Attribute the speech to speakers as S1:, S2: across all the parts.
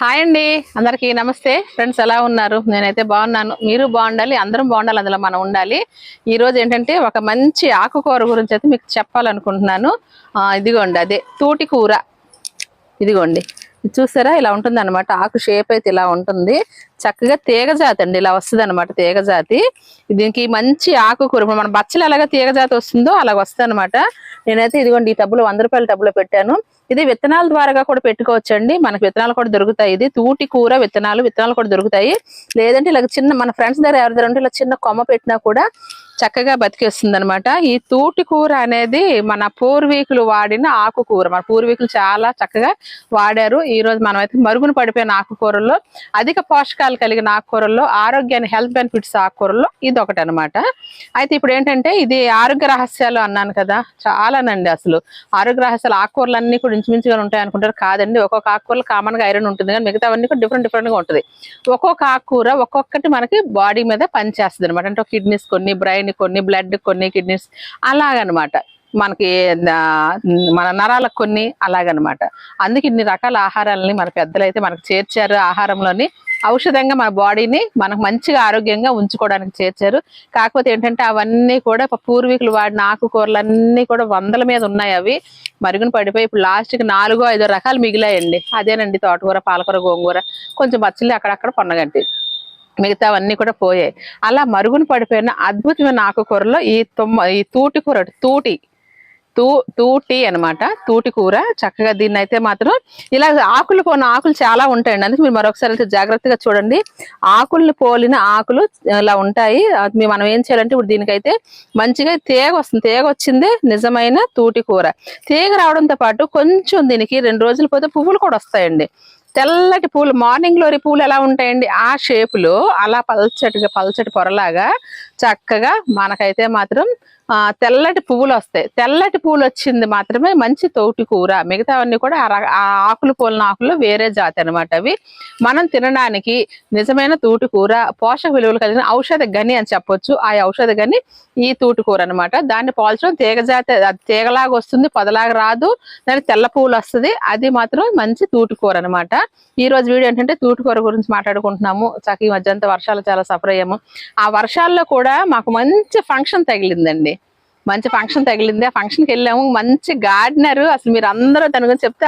S1: Hi అండి. అందరికీ నమస్తే. ఫ్రెండ్స్ ఎలా ఉన్నారు? నేనైతే బాగున్నాను. మీరు బాగుండాలి అందరం బాగుండాలి అందులో మనం ఉండాలి. ఈ రోజు ఏంటంటే ఒక మంచి ఆకుకూర గురించి అయితే మీకు చెప్పాలనుకుంటున్నాను. ఇదిగోండి అదే తూటి కూర. ఇదిగోండి. చూసారా? ఇలా ఉంటుంది అనమాట ఆకు షేప్ అయితే ఇలా ఉంటుంది. చక్కగా తీగజాతి అండి. ఇలా వస్తుంది అనమాట తీగజాతి. దీనికి మంచి ఆకు కూర. మన బచ్చలు ఎలాగ తీగజాతి వస్తుందో అలాగ వస్తుంది అనమాట నేనైతే ఇదిగోండి ఈ టబ్బులు వంద రూపాయల టబ్బులో పెట్టాను. ఇది విత్తనాల ద్వారాగా కూడా పెట్టుకోవచ్చండి. మనకి విత్తనాలు కూడా దొరుకుతాయి. ఇది తూటి కూర విత్తనాలు. విత్తనాలు కూడా దొరుకుతాయి. లేదంటే ఇలా చిన్న మన ఫ్రెండ్స్ దగ్గర ఎవరి దగ్గర ఉంటే ఇలా చిన్న కొమ్మ పెట్టినా కూడా చక్కగా బతికేస్తుంది అనమాట ఈ తూటి కూర అనేది మన పూర్వీకులు వాడిన ఆకుకూర. మన పూర్వీకులు చాలా చక్కగా వాడారు. ఈ రోజు మనం అయితే మరుగున పడిపోయిన ఆకుకూరల్లో అధిక పోషకాలు కలిగిన ఆకుకూరల్లో ఆరోగ్యాన్ని హెల్త్ బెనిఫిట్స్ ఆకుకూరల్లో ఇది ఒకటి అనమాట అయితే ఇప్పుడు ఏంటంటే ఇది ఆరోగ్య రహస్యాలు అన్నాను కదా. చాలానండి అసలు. ఆరోగ్య రహస్యాలు ఆకుకూరలు అన్ని కూడా ఇంచుమించుగా ఉంటాయి అనుకుంటారు. కాదండి ఒక్కొక్క ఆకుకూరలు కామన్గా ఐరన్ ఉంటుంది కానీ మిగతావన్నీ కూడా డిఫరెంట్ డిఫరెంట్గా ఉంటుంది. ఒక్కొక్క ఆకుకూర ఒక్కొక్కటి మనకి బాడీ మీద పనిచేస్తుంది అనమాట అంటే కిడ్నీస్ కొన్ని బ్రెయిన్ కొన్ని బ్లడ్ కొన్ని కిడ్నీస్ అలాగనమాట. మనకి మన నరాలకు కొన్ని అలాగనమాట. అందుకే ఇన్ని రకాల ఆహారాలని మన పెద్దలైతే మనకు చేర్చారు ఆహారంలోని. ఔషధంగా మన బాడీని మనకు మంచిగా ఆరోగ్యంగా ఉంచుకోవడానికి చేర్చారు. కాకపోతే ఏంటంటే అవన్నీ కూడా పూర్వీకులు వాడిన ఆకుకూరలన్నీ కూడా వందల మీద ఉన్నాయి అవి. మరుగున పడిపోయి ఇప్పుడు లాస్ట్కి నాలుగో ఐదో రకాలు మిగిలాయండి. అదేనండి తోటకూర పాలకూర గోంగూర. కొంచెం బచ్చలి అక్కడక్కడ పొన్నగంటి. మిగతావన్నీ కూడా పోయాయి. అలా మరుగున పడిపోయిన అద్భుతమైన ఆకుకూరలో ఈ తొమ్మ ఈ తూటి కూర తూటి తూ తూటి అన్నమాట తూటి కూర చక్కగా దీన్ని అయితే మాత్రం ఇలా ఆకులు పోన ఆకులు చాలా ఉంటాయండి. అందుకే మీరు మరొకసారి అయితే జాగ్రత్తగా చూడండి. ఆకుల్ని పోలిన ఆకులు ఇలా ఉంటాయి. మనం ఏం చేయాలంటే ఇప్పుడు దీనికైతే మంచిగా తీగ వస్తుంది. తీగ వచ్చిందే నిజమైన తూటి కూర. తీగ రావడంతో పాటు కొంచెం దీనికి రెండు రోజులు పోతే పువ్వులు కూడా వస్తాయండి. తెల్లటి పూలు మార్నింగ్ లోరి పూలు ఎలా ఉంటాయండి? ఆ షేపులో అలా పల్చటిగా పల్చటి పొరలాగా చక్కగా మనకైతే మాత్రం తెల్లటి పువ్వులు వస్తాయి. తెల్లటి పువ్వులు వచ్చింది మాత్రమే మంచి తోటి కూర. మిగతావన్నీ కూడా ఆ ఆకులు పూలిన ఆకులు వేరే జాతి అన్నమాట అవి. మనం తినడానికి నిజమైన తూటి కూర పోషక విలువలు కలిగిన ఔషధ గని అని చెప్పొచ్చు. ఆ ఔషధ గని ఈ తూటి కూర అనమాట దాన్ని పోల్చడం తీగ జాతి అది తీగలాగా వస్తుంది పొదలాగా రాదు. దానికి తెల్ల పువ్వులు వస్తుంది. అది మాత్రం మంచి తూటి కూర అనమాట ఈ రోజు వీడియో ఏంటంటే తూటి కూర గురించి మాట్లాడుకుంటున్నాము. చక్క ఈ మధ్యంతా వర్షాలు చాలా సఫర్ అయ్యాము. ఆ వర్షాల్లో కూడా మాకు మంచి ఫంక్షన్ తగిలిందండి. మంచి ఫంక్షన్ తగిలింది. ఆ ఫంక్షన్కి వెళ్ళాము. మంచి గార్డెనర్ అసలు మీరు అందరూ తన గురించి చెప్తే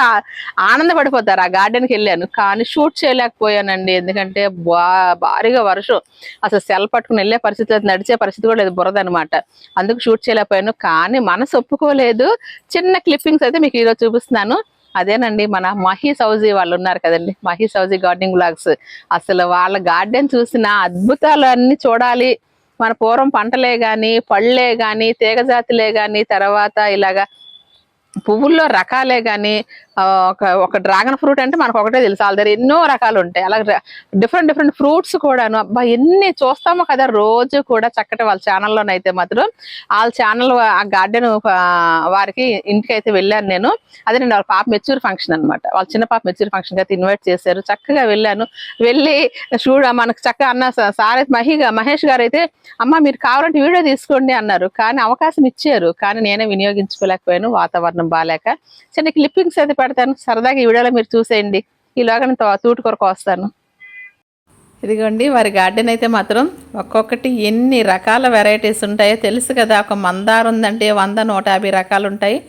S1: ఆనందపడిపోతారు. ఆ గార్డెన్కి వెళ్ళాను. కానీ షూట్ చేయలేకపోయానండి. ఎందుకంటే బా భారీగా వర్షం. అసలు సెల్ పట్టుకుని వెళ్ళే పరిస్థితి లేదు. నడిచే పరిస్థితి కూడా లేదు బురద అనమాట అందుకు షూట్ చేయలేకపోయాను. కానీ మనసు ఒప్పుకోలేదు. చిన్న క్లిప్పింగ్స్ అయితే మీకు ఈరోజు చూపిస్తున్నాను. అదేనండి మన మహి సౌజీ వాళ్ళు ఉన్నారు కదండి. మహి సౌజీ గార్డెనింగ్ బ్లాగ్స్ అసలు వాళ్ళ గార్డెన్ చూసిన అద్భుతాలు అన్ని చూడాలి. మన పూర్వం పంటలే గాని పళ్ళే గాని తీగజాతులే గాని తర్వాత ఇలాగా పువ్వుల్లో రకాలే కానీ ఒక ఒక డ్రాగన్ ఫ్రూట్ అంటే మనకు ఒకటే తెలుసు. వాళ్ళ దగ్గర ఎన్నో రకాలు ఉంటాయి అలాగే డిఫరెంట్ డిఫరెంట్ ఫ్రూట్స్ కూడాను. అబ్బా ఎన్ని చూస్తామో కదా రోజు కూడా చక్కటి వాళ్ళ ఛానల్లోనైతే మాత్రం. వాళ్ళ ఛానల్ ఆ గార్డెన్ వారికి ఇంటికి అయితే వెళ్ళాను నేను. అదే నేను వాళ్ళ పాప మెచ్యూర్ ఫంక్షన్ అన్నమాట. వాళ్ళ చిన్న పాప మెచ్యూర్ ఫంక్షన్ అయితే ఇన్వైట్ చేశారు. చక్కగా వెళ్ళాను. వెళ్ళి చూడ మనకు చక్కగా అన్న సారే సార్ అయితే మహి మహేష్ గారు అయితే అమ్మ మీరు కావాలంటే వీడియో తీసుకోండి అన్నారు. కానీ అవకాశం ఇచ్చారు. కానీ నేనే వినియోగించుకోలేకపోయాను. వాతావరణం బాగాలేక చిన్న క్లిప్పింగ్స్ అయితే పెడతాను సరదాగా ఈ వీడియోలో మీరు చూసేయండి. ఈలోగా నేను తో- తూటు కొరకు వస్తాను. ఇదిగోండి వారి గార్డెన్ అయితే మాత్రం ఒక్కొక్కటి ఎన్ని రకాల వెరైటీస్ ఉంటాయో తెలుసు కదా. ఒక మందారం ఉందంటే వంద నూట యాభై రకాలు ఉంటాయి.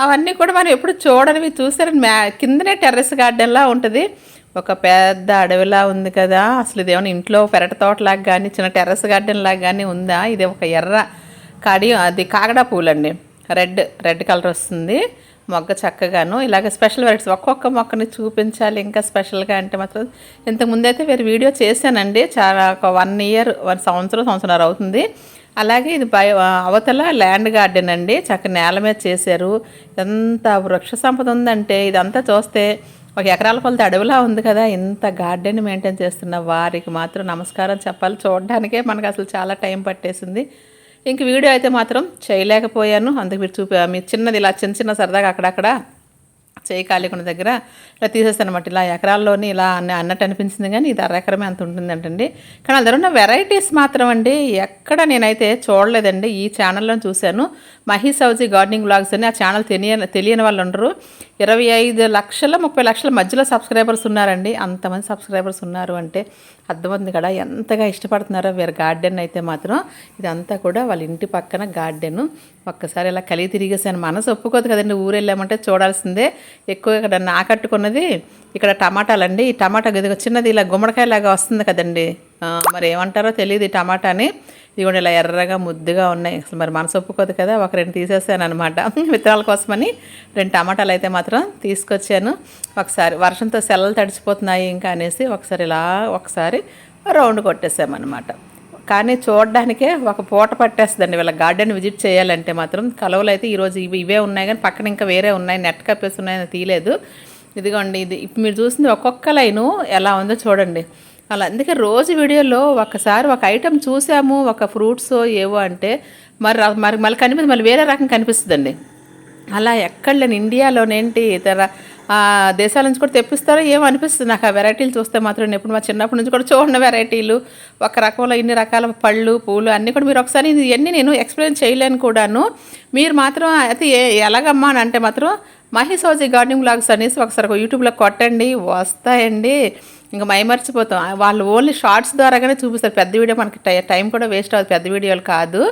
S1: అవన్నీ కూడా మనం ఎప్పుడు చూడనివి చూసారు మ్యా కిందనే టెర్రస్ గార్డెన్లా ఉంటుంది. ఒక పెద్ద అడవిలా ఉంది కదా. అసలు ఇదేమైనా ఇంట్లో పెరట తోటలాగా కానీ చిన్న టెర్రస్ గార్డెన్ లాగా కానీ ఉందా? ఇది ఒక ఎర్ర కడి అది కాగడా పూలండి. రెడ్ రెడ్ కలర్ వస్తుంది. మొగ్గ చక్కగాను. ఇలాగ స్పెషల్ వెరైటీస్ ఒక్కొక్క మొక్కని చూపించాలి. ఇంకా స్పెషల్గా అంటే మాత్రం ఇంతకుముందు ముందైతే వేరే వీడియో చేశానండి. చాలా ఒక వన్ ఇయర్ వన్ సంవత్సరం సంవత్సరం అవుతుంది. అలాగే ఇది బయ అవతల ల్యాండ్ గార్డెన్ అండి. చక్క నేల మీద చేశారు. ఎంత వృక్ష సంపద ఉందంటే ఇదంతా చూస్తే ఒక ఎకరాల కొలత అడవిలా ఉంది కదా. ఇంత గార్డెన్ మెయింటైన్ చేస్తున్న వారికి మాత్రం నమస్కారం చెప్పాలి. చూడడానికే మనకు అసలు చాలా టైం పట్టేసింది. ఇంక వీడియో అయితే మాత్రం చేయలేకపోయాను. అందుకు మీరు చూపా మీ చిన్నది ఇలా చిన్న చిన్న సరదాగా అక్కడక్కడ చేయి కాలికొండ దగ్గర ఇలా తీసేస్తాను అనమాట ఇలా ఎకరాల్లోని ఇలా అన్న అన్నట్టు అనిపించింది కానీ ఇది అర ఎకరమే అంత ఉంటుందంటండి కానీ అందులో ఉన్న వెరైటీస్ మాత్రం అండి ఎక్కడ నేనైతే చూడలేదండి. ఈ ఛానల్లో చూశాను. మహీ సౌజీ గార్డెనింగ్ బ్లాగ్స్ అని ఆ ఛానల్ తెలియని తెలియని వాళ్ళు ఉండరు. ఇరవై ఐదు లక్షల ముప్పై లక్షల మధ్యలో సబ్స్క్రైబర్స్ ఉన్నారండి. అంతమంది సబ్స్క్రైబర్స్ ఉన్నారు అంటే అర్థమంది కదా ఎంతగా ఇష్టపడుతున్నారో. వీరి గార్డెన్ అయితే మాత్రం ఇదంతా కూడా వాళ్ళ ఇంటి పక్కన గార్డెన్. ఒక్కసారి ఇలా కలిగి తిరిగేసాను. మనసు ఒప్పుకోదు కదండి ఊరు వెళ్ళామంటే చూడాల్సిందే. ఎక్కువ ఇక్కడ నాకట్టుకున్నది ఇక్కడ టమాటాలండి. ఈ టమాటా చిన్నది ఇలా గుమ్మడికాయ లాగా వస్తుంది కదండి. మరి ఏమంటారో తెలియదు ఈ టమాటాని. ఇదిగోండి ఇలా ఎర్రగా ముద్దుగా ఉన్నాయి. అసలు మరి మనసు ఒప్పుకోదు కదా ఒక రెండు తీసేసాను అనమాట విత్తనాల కోసమని రెండు టమాటాలు అయితే మాత్రం తీసుకొచ్చాను. ఒకసారి వర్షంతో సెల్లలు తడిచిపోతున్నాయి ఇంకా అనేసి ఒకసారి ఇలా ఒకసారి రౌండ్ కొట్టేసామన్నమాట. కానీ చూడడానికే ఒక పూట పట్టేస్తుందండి వీళ్ళ గార్డెన్ విజిట్ చేయాలంటే మాత్రం. కలవలు అయితే ఈరోజు ఇవి ఇవే ఉన్నాయి కానీ పక్కన ఇంకా వేరే ఉన్నాయి నెట్ కప్పేసి ఉన్నాయని తీయలేదు ఇదిగోండి ఇది ఇప్పుడు మీరు చూసింది ఒక్కొక్క లైను ఎలా ఉందో చూడండి. అలా. అందుకే రోజు వీడియోలో ఒకసారి ఒక ఐటెం చూసాము ఒక ఫ్రూట్స్ ఏవో అంటే మరి మరి మళ్ళీ కనిపిస్తుంది మళ్ళీ వేరే రకం కనిపిస్తుందండి. అలా ఎక్కడ లేని ఇండియాలోనేంటి ఇతర దేశాల నుంచి కూడా తెప్పిస్తారో ఏమో అనిపిస్తుంది. నాకు ఆ వెరైటీలు చూస్తే మాత్రం నేను ఎప్పుడు మా చిన్నప్పటి నుంచి కూడా చూడని వెరైటీలు ఒక రకంలో ఇన్ని రకాల పళ్ళు పూలు అన్నీ కూడా మీరు ఒకసారి ఇవన్నీ నేను ఎక్స్ప్లెయిన్ చేయలేను కూడాను. మీరు మాత్రం అయితే ఏ ఎలాగమ్మా అని అంటే మాత్రం మహేష్ గార్డెనింగ్ బ్లాగ్స్ అనేసి ఒకసారి ఒక యూట్యూబ్లో కొట్టండి వస్తాయండి. ఇంకా మైమర్చిపోతాం వాళ్ళు ఓన్లీ షార్ట్స్ ద్వారాగానే చూపిస్తారు. పెద్ద వీడియో మనకి టై టైం కూడా వేస్ట్ అవుతుంది పెద్ద వీడియోలు కాదు.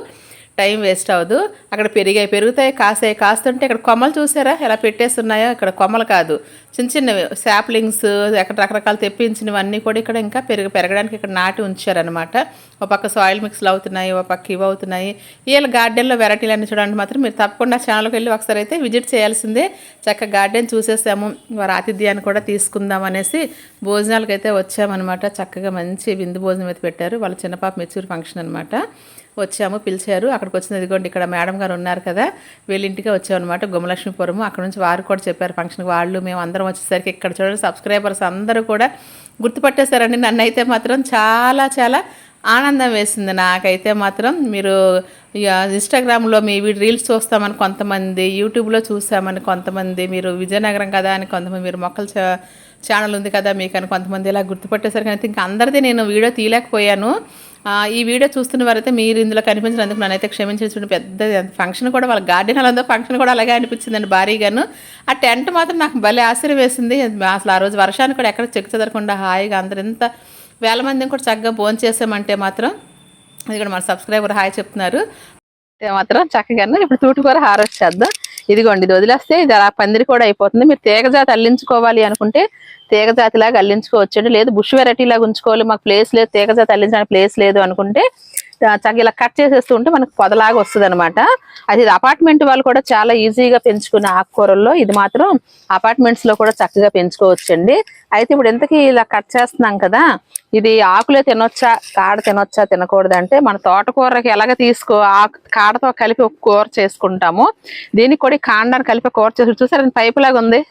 S1: టైం వేస్ట్ అవ్వదు. అక్కడ పెరిగాయి పెరుగుతాయి కాసాయి కాస్తుంటే ఇక్కడ కొమ్మలు చూసారా? ఎలా పెట్టేస్తున్నాయో? ఇక్కడ కొమ్మలు కాదు. చిన్న చిన్నవి శాప్లింగ్స్ ఎక్కడ రకరకాలు తెప్పించినవన్నీ కూడా ఇక్కడ ఇంకా పెరుగు పెరగడానికి ఇక్కడ నాటి ఉంచారనమాట ఒక పక్క సాయిల్ మిక్స్లు అవుతున్నాయి ఒక పక్క ఇవి అవుతున్నాయి. వీళ్ళ గార్డెన్లో వెరైటీలు అన్ని చూడడానికి మాత్రం. మీరు తప్పకుండా ఛానల్కి వెళ్ళి ఒకసారి అయితే విజిట్ చేయాల్సిందే. చక్కగా గార్డెన్ చూసేసాము. వారి ఆతిథ్యాన్ని కూడా తీసుకుందాం అనేసి భోజనాలకైతే వచ్చామన్నమాట. చక్కగా మంచి విందు భోజనం అయితే పెట్టారు. వాళ్ళ చిన్నపాప మెచ్యూర్ ఫంక్షన్ అనమాట వచ్చాము పిలిచారు. అక్కడికి వచ్చింది ఇదిగోండి ఇక్కడ మేడం గారు ఉన్నారు కదా. వీళ్ళింటికి వచ్చామన్నమాట గుమలక్ష్మీపురం అక్కడ నుంచి వారు కూడా చెప్పారు ఫంక్షన్కి. వాళ్ళు మేము అందరం వచ్చేసరికి ఇక్కడ చూడండి సబ్స్క్రైబర్స్ అందరూ కూడా గుర్తుపట్టేశారండి. నన్ను అయితే మాత్రం చాలా చాలా ఆనందం వేసింది. నాకైతే మాత్రం మీరు ఇక ఇన్స్టాగ్రామ్లో మీ రీల్స్ చూస్తామని కొంతమంది యూట్యూబ్లో చూసామని కొంతమంది మీరు విజయనగరం కదా అని కొంతమంది మీరు మొక్కలు ఛానల్ ఉంది కదా మీకు అని కొంతమంది ఇలా గుర్తుపట్టేసరికి అయితే ఇంకా అందరిది నేను వీడియో తీయలేకపోయాను. ఈ వీడియో చూస్తున్న వారైతే మీరు ఇందులో కనిపించినందుకు నన్నైతే క్షమించిన పెద్ద ఫంక్షన్ కూడా వాళ్ళ గార్డెన్ అలా ఫంక్షన్ కూడా అలాగే అనిపించిందండి భారీగాను ఆ టెంట్ మాత్రం నాకు భలే ఆశ్చర్యం వేసింది. అసలు ఆ రోజు వర్షాన్ని కూడా ఎక్కడ చెక్ చెదరకుండా హాయిగా అందరు ఎంత వేల మందిని కూడా చక్కగా భోజనం చేసామంటే మాత్రం ఇక్కడ కూడా మన సబ్స్క్రైబర్ హాయ్ చెప్తున్నారు. అయితే మాత్రం చక్కగా ఇప్పుడు తూటుకూర హారొచ్చేద్దాం. ఇదిగోండి ఇది వదిలేస్తే ఇది అలా పందిరి కూడా అయిపోతుంది. మీరు తీగజాతి అల్లించుకోవాలి అనుకుంటే తీగజాతి లాగా అల్లించుకోవచ్చండి. లేదు బుష్ వెరైటీ లాగా ఉంచుకోవాలి. మాకు ప్లేస్ లేదు తీగజాతి అల్లించడానికి ప్లేస్ లేదు అనుకుంటే చక్కగా ఇలా కట్ చేసేస్తూ ఉంటే మనకు పొదలాగా వస్తుంది అనమాట అది అపార్ట్మెంట్ వాళ్ళు కూడా చాలా ఈజీగా పెంచుకునే ఆకుకూరల్లో ఇది మాత్రం అపార్ట్మెంట్స్లో కూడా చక్కగా పెంచుకోవచ్చండి. అయితే ఇప్పుడు ఇంతకీ ఇలా కట్ చేస్తున్నాం కదా ఇది ఆకులే తినొచ్చా కాడ తినొచ్చా తినకూడదు అంటే మన తోటకూరకి ఎలాగ తీసుకో ఆకు కాడతో కలిపి ఒక కూర చేసుకుంటాము. దీనికి కూడా కాండాన్ని కలిపి కూర చేసి చూసారని పైపు లాగా ఉంది?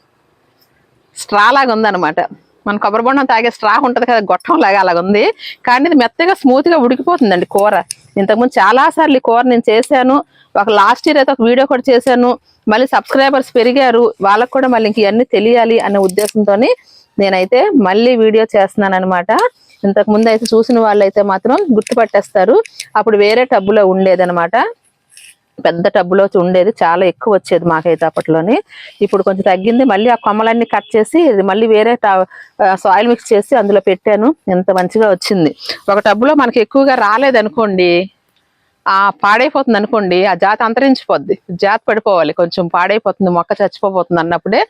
S1: స్ట్రా లాగా ఉందన్నమాట. మన కొబ్బరి బొండం తాగే స్ట్రా ఉంటుంది కదా గొట్టం లాగా అలాగ ఉంది. కానీ ఇది మెత్తగా స్మూత్గా ఉడికిపోతుందండి కూర. ఇంతకుముందు చాలా సార్లు ఈ కూర నేను చేశాను. ఒక లాస్ట్ ఇయర్ అయితే ఒక వీడియో కూడా చేశాను. మళ్ళీ సబ్స్క్రైబర్స్ పెరిగారు. వాళ్ళకు కూడా మళ్ళీ ఇంక ఇవన్నీ తెలియాలి అనే ఉద్దేశంతో నేనైతే మళ్ళీ వీడియో చేస్తున్నాను అనమాట ఇంతకు ముందు అయితే చూసిన వాళ్ళైతే మాత్రం గుర్తుపట్టేస్తారు. అప్పుడు వేరే టబ్బులో ఉండేదనమాట పెద్ద టబ్బులో ఉండేది చాలా ఎక్కువ వచ్చేది మాకైతే అప్పట్లోని. ఇప్పుడు కొంచెం తగ్గింది. మళ్ళీ ఆ కొమ్మలన్నీ కట్ చేసి ఇది మళ్ళీ వేరే సాయిల్ మిక్స్ చేసి అందులో పెట్టాను. ఎంత మంచిగా వచ్చింది. ఒక టబ్బులో మనకి ఎక్కువగా రాలేదనుకోండి ఆ పాడైపోతుంది అనుకోండి ఆ జాతి అంతరించిపోద్ది. జాతి పడిపోవాలి కొంచెం పాడైపోతుంది మొక్క చచ్చిపోతుంది అన్నప్పుడే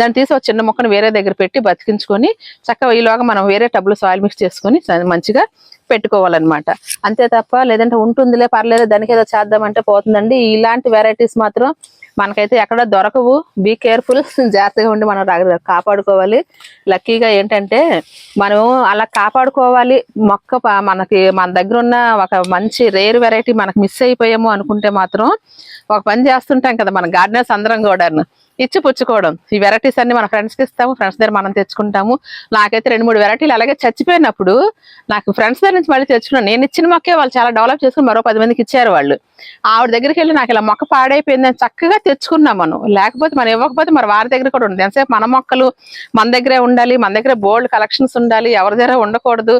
S1: దాన్ని తీసి ఒక చిన్న మొక్కను వేరే దగ్గర పెట్టి బతికించుకొని చక్కగా ఈలోగా మనం వేరే టబ్లో సాయిల్ మిక్స్ చేసుకొని మంచిగా పెట్టుకోవాలన్నమాట. అంతే తప్ప లేదంటే ఉంటుందిలే పర్లేదు దానికి ఏదో చేద్దామంటే పోతుందండి. ఇలాంటి వెరైటీస్ మాత్రం మనకైతే ఎక్కడ దొరకవు. బీ కేర్ఫుల్ జాగ్రత్తగా ఉండి మనం కాపాడుకోవాలి. లక్కీగా ఏంటంటే మనం అలా కాపాడుకోవాలి. మొక్క మనకి మన దగ్గర ఉన్న ఒక మంచి రేర్ వెరైటీ మనకు మిస్ అయిపోయాము అనుకుంటే మాత్రం ఒక పని చేస్తుంటాం కదా మన గార్డెనర్స్ అందరం కూడాను. ఇచ్చి పుచ్చుకోవడం. ఈ వెరైటీస్ అన్ని మన ఫ్రెండ్స్కి ఇస్తాము ఫ్రెండ్స్ దగ్గర మనం తెచ్చుకుంటాము. నాకైతే రెండు మూడు వెరైటీలు అలాగే చచ్చిపోయినప్పుడు నాకు ఫ్రెండ్స్ దగ్గర నుంచి మళ్ళీ తెచ్చుకున్నాను. నేను ఇచ్చిన మొక్కే వాళ్ళు చాలా డెవలప్ చేసుకుని మరో పది మందికి ఇచ్చారు వాళ్ళు. ఆవిడ దగ్గరికి వెళ్ళి నాకు ఇలా మొక్క పాడైపోయిందని చక్కగా తెచ్చుకున్నాం మనం. లేకపోతే మనం ఇవ్వకపోతే మరి వారి దగ్గర కూడా ఉండదు ఎంతసేపు మన మొక్కలు మన దగ్గరే ఉండాలి మన దగ్గర బోల్డ్ కలెక్షన్స్ ఉండాలి ఎవరి దగ్గర ఉండకూడదు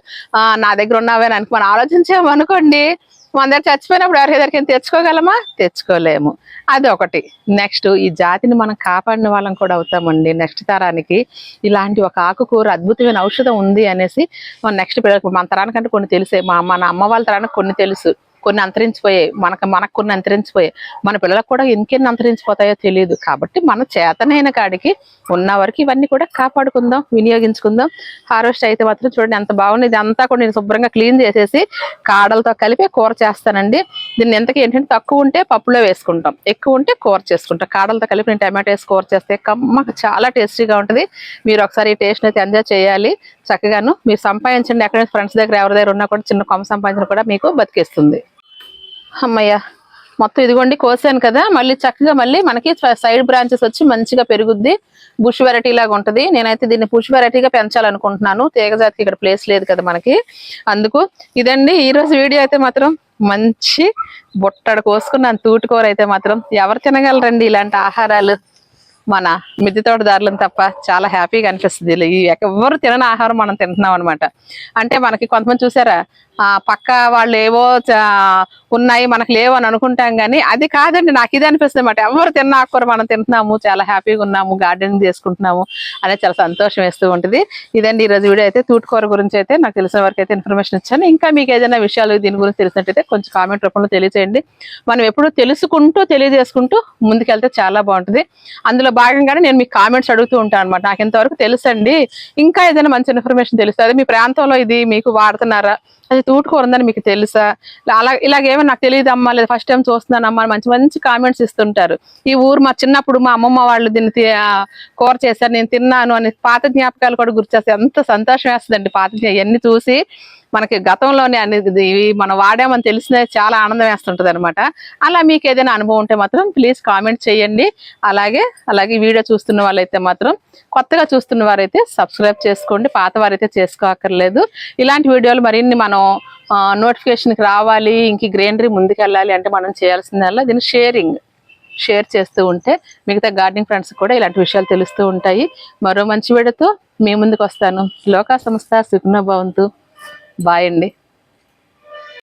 S1: నా దగ్గర ఉన్నావే అని మనం ఆలోచించామనుకోండి అందరు చచ్చిపోయినప్పుడు ఎవరి దగ్గరికి తెచ్చుకోగలమా? తెచ్చుకోలేము. అది ఒకటి నెక్స్ట్ ఈ జాతిని మనం కాపాడిన వాళ్ళం కూడా అవుతామండి నెక్స్ట్ తరానికి. ఇలాంటి ఒక ఆకుకూర అద్భుతమైన ఔషధం ఉంది అనేసి మన నెక్స్ట్ పిల్లలకు మన తరానికంటే కొన్ని తెలిసే. మా మన అమ్మ వాళ్ళ తరానికి కొన్ని తెలుసు. కొన్ని అంతరించిపోయాయి. మనకు మనకు కొన్ని అంతరించిపోయాయి. మన పిల్లలకు కూడా ఇంకెన్ని అంతరించిపోతాయో తెలియదు. కాబట్టి మన చేతనైన కాడికి ఉన్న వరకు ఇవన్నీ కూడా కాపాడుకుందాం వినియోగించుకుందాం. హార్వెస్ట్ అయితే మాత్రం చూడండి ఎంత బాగుంది. ఇదంతా కూడా నేను శుభ్రంగా క్లీన్ చేసేసి కాడలతో కలిపి కూర చేస్తానండి. దీన్ని ఎంతకి ఏంటంటే తక్కువ ఉంటే పప్పులో వేసుకుంటాం. ఎక్కువ ఉంటే కూర చేసుకుంటాం. కాడలతో కలిపి నేను టమాటో వేసి కూర చేస్తే కమ్మకు చాలా టేస్టీగా ఉంటుంది. మీరు ఒకసారి ఈ టేస్ట్ అయితే ఎంజాయ్ చేయాలి. చక్కగాను మీరు సంపాదించండి. ఎక్కడ ఫ్రెండ్స్ దగ్గర ఎవరి దగ్గర ఉన్నా కూడా చిన్న కొమ్మ సంపాదించిన కూడా మీకు బతికేస్తుంది. అమ్మయ్య మొత్తం ఇదిగోండి కోసాను కదా మళ్ళీ చక్కగా మళ్ళీ మనకి సైడ్ బ్రాంచెస్ వచ్చి మంచిగా పెరుగుద్ది బుష్ వెరైటీ లాగా ఉంటది. నేనైతే దీన్ని బుష్ వెరైటీగా పెంచాలనుకుంటున్నాను. తీగజాతికి ఇక్కడ ప్లేస్ లేదు కదా మనకి. అందుకు ఇదండి ఈ రోజు వీడియో అయితే మాత్రం మంచి బొట్టడు కోసుకున్నాను తూటుకూర అయితే మాత్రం. ఎవరు తినగలరండి ఇలాంటి ఆహారాలు? మన మిద్దె తోటదారులను తప్ప చాలా హ్యాపీగా అనిపిస్తుంది. ఎవరు తినని ఆహారం మనం తింటున్నాం అనమాట అంటే మనకి కొంతమంది చూసారా ఆ పక్క వాళ్ళు ఏవో ఉన్నాయి మనకు లేవు అని అనుకుంటాం కానీ అది కాదండి నాకు ఇది అనిపిస్తుంది అనమాట ఎవరు తిన్న ఆకుకూర మనం తింటున్నాము చాలా హ్యాపీగా ఉన్నాము గార్డెనింగ్ చేసుకుంటున్నాము అనేది చాలా సంతోషం వేస్తూ ఉంటుంది. ఇదండి ఈ రోజు వీడియో అయితే తూటుకూర గురించి అయితే నాకు తెలిసిన వరకు అయితే ఇన్ఫర్మేషన్ ఇచ్చాను. ఇంకా మీకు ఏదైనా విషయాలు దీని గురించి తెలిసినట్టయితే కొంచెం కామెంట్ రూపంలో తెలియజేయండి మనం ఎప్పుడు తెలుసుకుంటూ తెలియజేసుకుంటూ ముందుకెళ్తే చాలా బాగుంటుంది. అందులో భాగంగానే నేను మీకు కామెంట్స్ అడుగుతూ ఉంటాను అనమాట నాకు ఇంతవరకు తెలుసండి. ఇంకా ఏదైనా మంచి ఇన్ఫర్మేషన్ తెలుస్తుంది. మీ ప్రాంతంలో ఇది మీకు వాడుతున్నారా? అది తూటుకూర ఉందని మీకు తెలుసా? అలా ఇలాగేమో నాకు తెలియదు అమ్మా లేదా ఫస్ట్ టైం చూస్తున్నాను అమ్మా మంచి మంచి కామెంట్స్ ఇస్తుంటారు. ఈ ఊరు మా చిన్నప్పుడు మా అమ్మమ్మ వాళ్ళు దీన్ని కూర చేశారు నేను తిన్నాను అని పాత జ్ఞాపకాలు కూడా గుర్తు ఎంత సంతోషం వేస్తుందండి పాత జ్ఞా- ఇవన్నీ చూసి. మనకి గతంలోనే అనేది ఇవి మనం వాడామని తెలిసిన చాలా ఆనందం వేస్తుంటుంది అనమాట అలా మీకు ఏదైనా అనుభవం ఉంటే మాత్రం ప్లీజ్ కామెంట్ చేయండి. అలాగే అలాగే వీడియో చూస్తున్న వాళ్ళైతే మాత్రం కొత్తగా చూస్తున్న వారైతే సబ్స్క్రైబ్ చేసుకోండి. పాత వారైతే చేసుకోక్కర్లేదు. ఇలాంటి వీడియోలు మరిన్ని మనం నోటిఫికేషన్కి రావాలి ఇంక గ్రీనరీ ముందుకెళ్ళాలి అంటే మనం చేయాల్సిందల్లా దీన్ని షేరింగ్ షేర్ చేస్తూ ఉంటే మిగతా గార్డెనింగ్ ఫ్రెండ్స్ కూడా ఇలాంటి విషయాలు తెలుస్తూ ఉంటాయి. మరో మంచి వీడియోతో మీ ముందుకు వస్తాను లోకా సంస్థ సుఖన భవంతు. బాయ్ అండి.